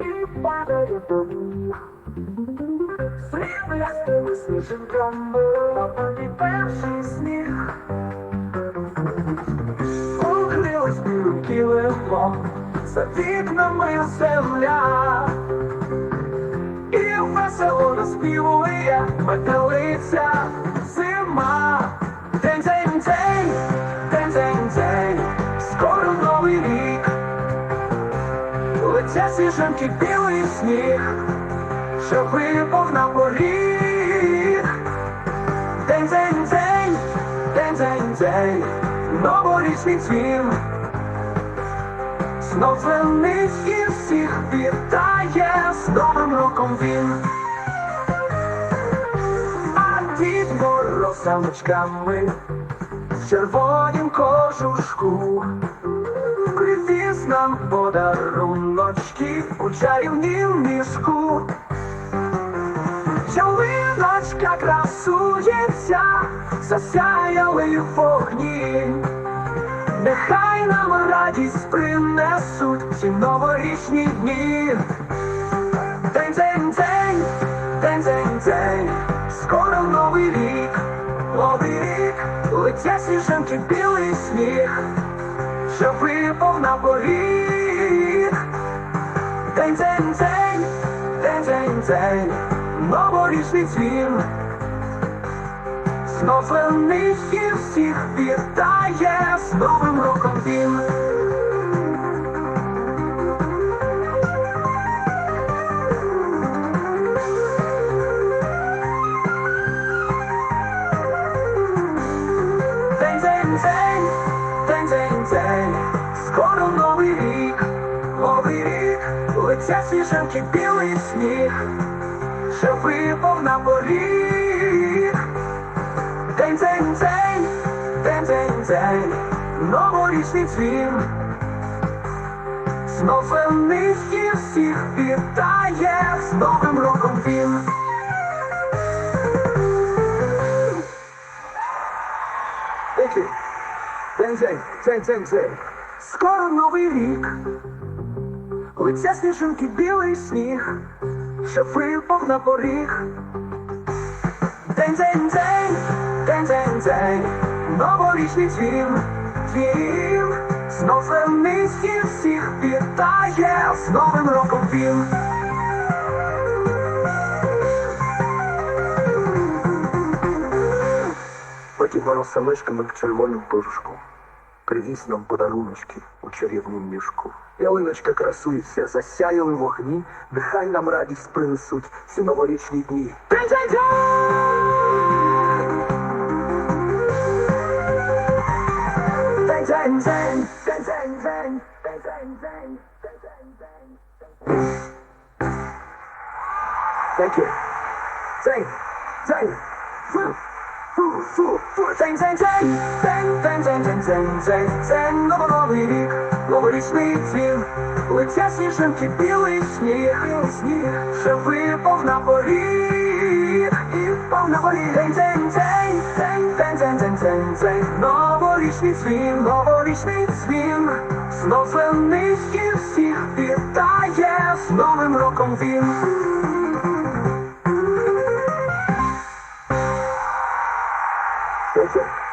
І падає до перший сніг. Укрились білим килимом, за вікнами земля. І весело наспівує метелиця новий рік. Летять сніжинки білий сніг, що випав на поріг. День, день, день, день, день, день, новорічний дзвін. Знов дзвенить і всіх вітає з Новим роком він. А дід Мороз самочками в червонім кожушку Нам подаруночки у чарівнім мішку. Ялиночка красується, засяяли вогні. Нехай нам радість принесуть ці новорічні дні. День, день, день, день, день, день, скоро новий рік, новий рік, летять сніжинки білий сніг, що випав на поріг. День, день, день, день, день, день, новорічний дзвін. Знов і всіх вітає з Новим роком він. Летять сніжинки білий сніг, що випав на поріг. День, день, день, день, день, день, новорічний дзвін. Знов дзвенить і всіх вітає з Новим роком він. День, день, день, день, день. Скоро новий рік. Лиця сніжинки білий сніг, що випав на поріг. День, день, день, день, день, день, новорічний дзвін, дзвін, знов зелений всіх вітає з Новим роком він. Потім мороз мишками в червоному пожушку привіз нам подаруночки у чарівнім мішку. Ялиночка красується, засяяли вогні, нехай нам радість принесуть ці новорічні дні. Thank you. Thank you. Thank. День, день, день, день, день, день, день, день, день, день, новий рік, новорічний дзвін, лиця сніжинки, білий сніг, сніг, що випав на поріг, і впав на поріг, день, день, день, день, день, день, день, день, день, новорічний дзвін, новорічний дзвін, знов всіх вітає Новим роком він. Wilson.